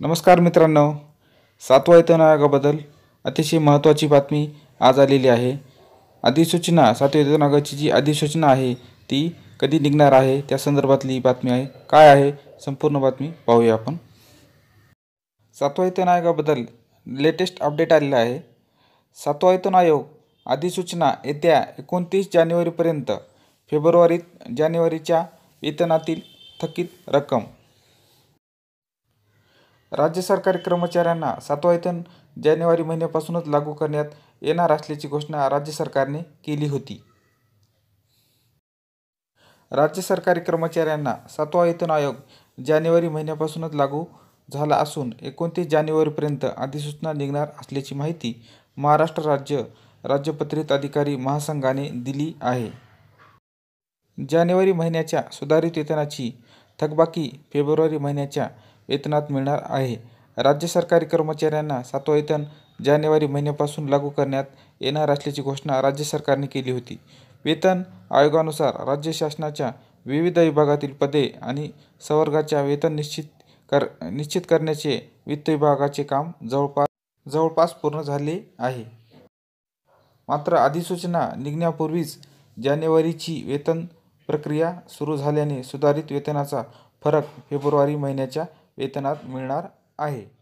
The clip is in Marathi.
नमस्कार मित्रांनो. सातवा वेतन आयोगाबद्दल अतिशय महत्त्वाची बातमी आज आलेली आहे. अधिसूचना सातव्या वेतन आयोगाची जी अधिसूचना आहे ती कधी निघणार आहे? त्या संदर्भातली बातमी आहे. काय आहे? संपूर्ण बातमी पाहूया आपण. सातवा वेतन आयोगाबद्दल लेटेस्ट अपडेट आलेला आहे. सातवा वेतन आयोग अधिसूचना येत्या एकोणतीस जानेवारीपर्यंत फेब्रुवारीत जानेवारीच्या वेतनातील थकीत रक्कम राज्य सरकारी कर्मचाऱ्यांना सातवा वेतन जानेवारी महिन्यापासूनच लागू करण्यात येणार असल्याची घोषणा राज्य सरकारने केली होती. राज्य सरकारी कर्मचाऱ्यांना सातवा वेतन आयोग जानेवारी महिन्यापासूनच लागू झाला असून एकोणतीस जानेवारीपर्यंत अधिसूचना निघणार असल्याची माहिती महाराष्ट्र राज्य राज्यपत्रित अधिकारी महासंघाने दिली आहे. जानेवारी महिन्याच्या सुधारित वेतनाची थकबाकी फेब्रुवारी महिन्याच्या वेतनात मिळणार आहे. राज्य सरकारी कर्मचाऱ्यांना सातवा वेतन जानेवारी महिन्यापासून लागू करण्यात येणार असल्याची घोषणा राज्य सरकारने केली होती. वेतन आयोगानुसार राज्य शासनाच्या विविध विभागातील पदे आणि संवर्गाच्या वेतन निश्चित कर निश्चित करण्याचे वित्त विभागाचे काम जवळपास जवळपास पूर्ण झाले आहे. मात्र अधिसूचना निघण्यापूर्वीच जानेवारीची वेतन प्रक्रिया सुरू झाल्याने सुधारित वेतनाचा फरक फेब्रुवारी महिन्याच्या वेतनात मिळणार आहे.